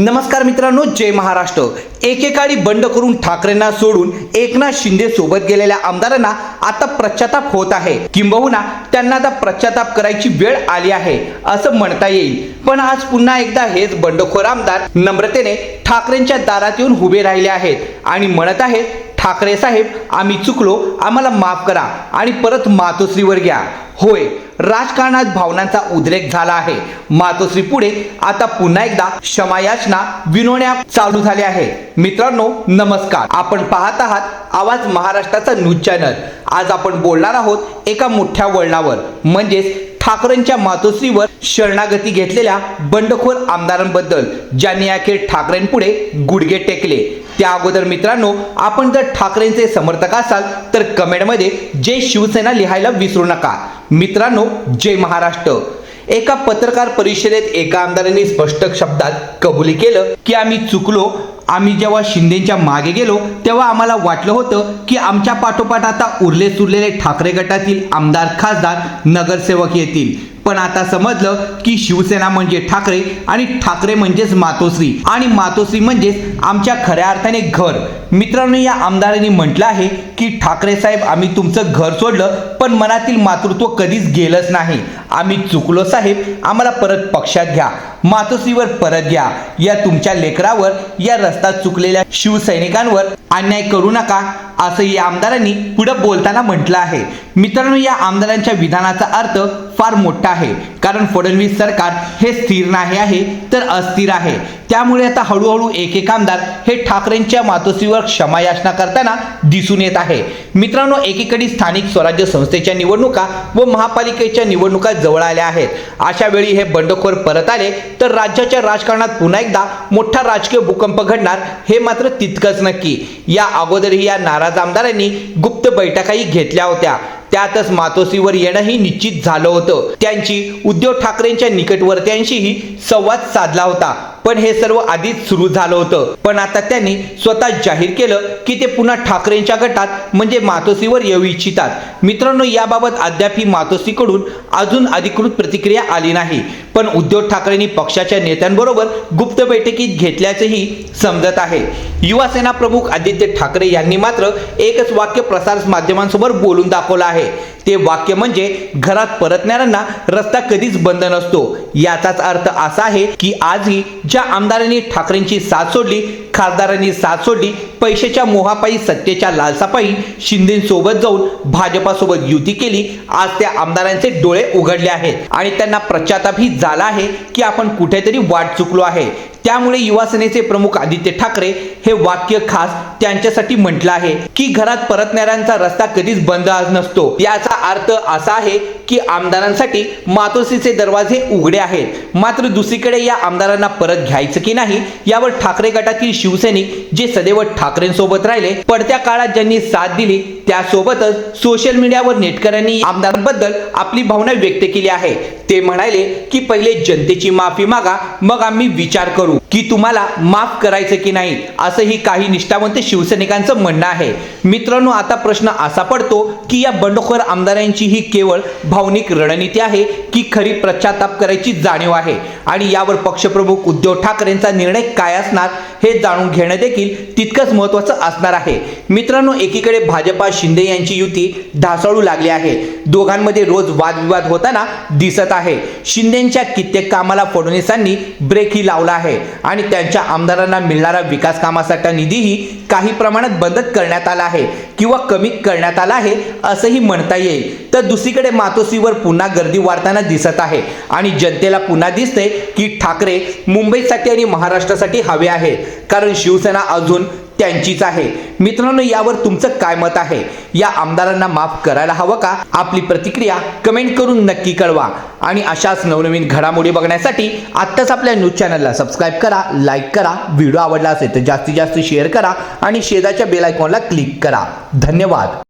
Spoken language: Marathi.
नमस्कार मित्रांनो जय महाराष्ट्र. एकेकाळी बंड करून ठाकरेंना सोडून एकनाथ शिंदे सोबत गेलेल्या आमदारांना आता पश्चाताप होत आहे. किंबहुना त्यांना आता पश्चाताप करायची वेळ आली आहे असं म्हणता येईल. पण आज पुन्हा एकदा हेच बंडखोर आमदार नम्रतेने ठाकरेंच्या दारात येऊन उभे राहिले आहेत आणि म्हणत आहेत ठाकरे साहेब आम्ही चुकलो आम्हाला माफ करा आणि परत मातोश्रीवर घ्या. होय राजकारणात भावनांचा उद्रेक झाला आहे. मातोश्री पुढे आता पुन्हा एकदा क्षमायाचना विनवण्या चालू झाल्या आहे. मित्रांनो नमस्कार. आपण पाहत आहात आवाज महाराष्ट्राचा न्यूज चॅनल. आज आपण बोलणार आहोत एका मोठ्या वळणावर म्हणजेच ठाकरेंच्या मातोश्रीवर शरणागती घेतलेल्या बंडखोर आमदारांबद्दल ज्यांनी अखेर ठाकरेंपुढे गुडघे टेकले. त्या अगोदर मित्रांनो आपण जर ठाकरेंचे समर्थक असाल तर कमेंटमध्ये जय शिवसेना लिहायला विसरू नका. मित्रांनो जय महाराष्ट्र. एका पत्रकार परिषदेत एका आमदारांनी स्पष्ट शब्दात कबुली केलं की आम्ही चुकलो आम्ही जेव्हा शिंदेच्या मागे गेलो तेव्हा आम्हाला वाटलं होतं की आमच्या पाठोपाठ आता उरले सुरलेले ठाकरे गटातील आमदार खासदार नगरसेवक येतील. पण आता समजलं की शिवसेना म्हणजे ठाकरे आणि ठाकरे म्हणजेच मातोश्री. आणि मातोश्री म्हणजेच आमच्या खऱ्या अर्थाने घर. मित्रांनो या आमदारांनी म्हटलं आहे की ठाकरे साहेब आम्ही तुमचं घर सोडलं पण मनातील मातृत्व कधीच गेलंच नाही. आम्ही चुकलो साहेब आम्हाला परत पक्षात घ्या. मातोश्रीवर परत घ्या. या तुमच्या लेकरावर या रस्ता चुकलेल्या शिवसैनिकांवर अन्याय करू नका असं या आमदारांनी पुढे बोलताना म्हटलं आहे. मित्रांनो या आमदारांच्या विधानाचा अर्थ फार मोठा आहे. कारण फडणवीस सरकार हे स्थिर नाही आहे तर अस्थिर आहे. त्यामुळे आता हळूहळू एकेक आमदार हे ठाकरेंच्या मातोश्रीवर क्षमायाचना करताना दिसून येत आहे. मित्रांनो एकीकडे स्थानिक स्वराज्य संस्थेच्या निवडणुका व महापालिकेच्या निवडणुका जवळ आल्या आहेत. अशा वेळी हे बंडखोर परत आले तर राज्याच्या राजकारणात पुन्हा एकदा मोठा राजकीय भूकंप घडणार हे मात्र तितकंच नक्की. या अगोदरही या नाराज आमदारांनी गुप्त बैठकाही घेतल्या होत्या. त्यातच मातोश्रीवर येणंही निश्चित झालं होतं. त्यांची उद्धव ठाकरेंच्या निकटवर्त्यांशीही संवाद साधला होता. पण हे सर्व आधीच सुरू झालं होतं. पण आता त्यांनी स्वतः जाहीर केलं की ते पुन्हा ठाकरेंच्या गटात म्हणजे मातोसीवर येऊ इच्छितात. मित्रांनो याबाबत अद्याप ही अजून अधिकृत प्रतिक्रिया आली नाही. पण उद्धव ठाकरेंनी पक्षाच्या नेत्यांबरोबर गुप्त बैठकीत घेतल्याचेही समजत आहे. युवासेना प्रमुख आदित्य ठाकरे यांनी मात्र एकच वाक्य प्रसार माध्यमांसमोर बोलून दाखवलं आहे. ते वाक्य म्हणजे घरात परतणाऱ्यांना रस्ता कधीच बंद नसतो. याचाच अर्थ असा आहे की आजही ज्या आमदारांनी ठाकरेंची साथ सोडली खासदारांनी साथ सोडली. पैशाच्या मोहापायी सत्तेच्या लालसापायी शिंदेसोबत जाऊन भाजपासोबत युती केली. आज त्या आमदारांचे डोळे उघडले आहेत. आणि त्यांना पश्चातापही झाला आहे की आपण कुठेतरी वाट चुकलो आहे. त्यामुळे युवासेनेचे प्रमुख आदित्य ठाकरे हे वाक्य खास त्यांच्यासाठी म्हटलं आहे की घरात परतणाऱ्यांचा रस्ता कधीच बंद आज नसतो. याचा अर्थ असा आहे की आमदारांसाठी मातोश्रीचे दरवाजे उघडे आहेत. मात्र दुसरीकडे या आमदारांना परत घ्यायचं की नाही यावर ठाकरे गटातील शिवसैनिक जे सदैव ठाकरेंसोबत राहिले पडत्या काळात ज्यांनी साथ दिली त्यासोबतच सोशल मीडियावर नेटकऱ्यांनी आमदारांबद्दल आपली भावना व्यक्त केली आहे. ते म्हणाले की पहिले जनतेची माफी मागा मग आम्ही विचार करू की तुम्हाला माफ करायचं की नाही? असंही काही निष्ठावंत शिवसैनिकांचं म्हणणं आहे. मित्रांनो आता प्रश्न असा पडतो की या बंडखोर आमदारांची ही केवळ भावनिक रणनीती आहे की खरी पश्चाताप करायची जाणीव आहे. आणि यावर पक्षप्रमुख उद्धव ठाकरेंचा निर्णय काय असणार हे जाणून घेणं देखील तितकंच महत्वाचं असणार आहे. मित्रांनो एकीकडे भाजपा शिंदे यांची युती ढासळू लागली आहे. दोघांमध्ये रोज वादविवाद होताना दिसत आहे. शिंदेच्या कित्येक कामाला फडणवीसांनी ब्रेकही लावला आहे आणि त्यांच्या आमदारांना मिळणारा विकास कामासाठी निधीही काही प्रमाणात बंद करण्यात आला आहे किंवा कमी करण्यात आला आहे असंही म्हणता येईल. तर दुसरीकडे मातोश्रीवर पुन्हा गर्दी वाढताना दिसत आहे आणि जनतेला पुन्हा दिसते की ठाकरे मुंबईसाठी आणि महाराष्ट्रासाठी हवे आहे. कारण शिवसेना अजून त्यांचीच आहे. मित्रांनो यावर तुमचं काय मत आहे? या आमदारांना माफ करायला हवं का? आपली प्रतिक्रिया कमेंट करून नक्की कळवा. आणि अशाच नवनवीन घडामोडी बघण्यासाठी आत्ताच आपल्या न्यूज चॅनलला सबस्क्राईब करा लाईक करा व्हिडिओ आवडला असेल तर जास्तीत जास्त शेअर करा आणि शेजारच्या बेलायकॉनला क्लिक करा. धन्यवाद.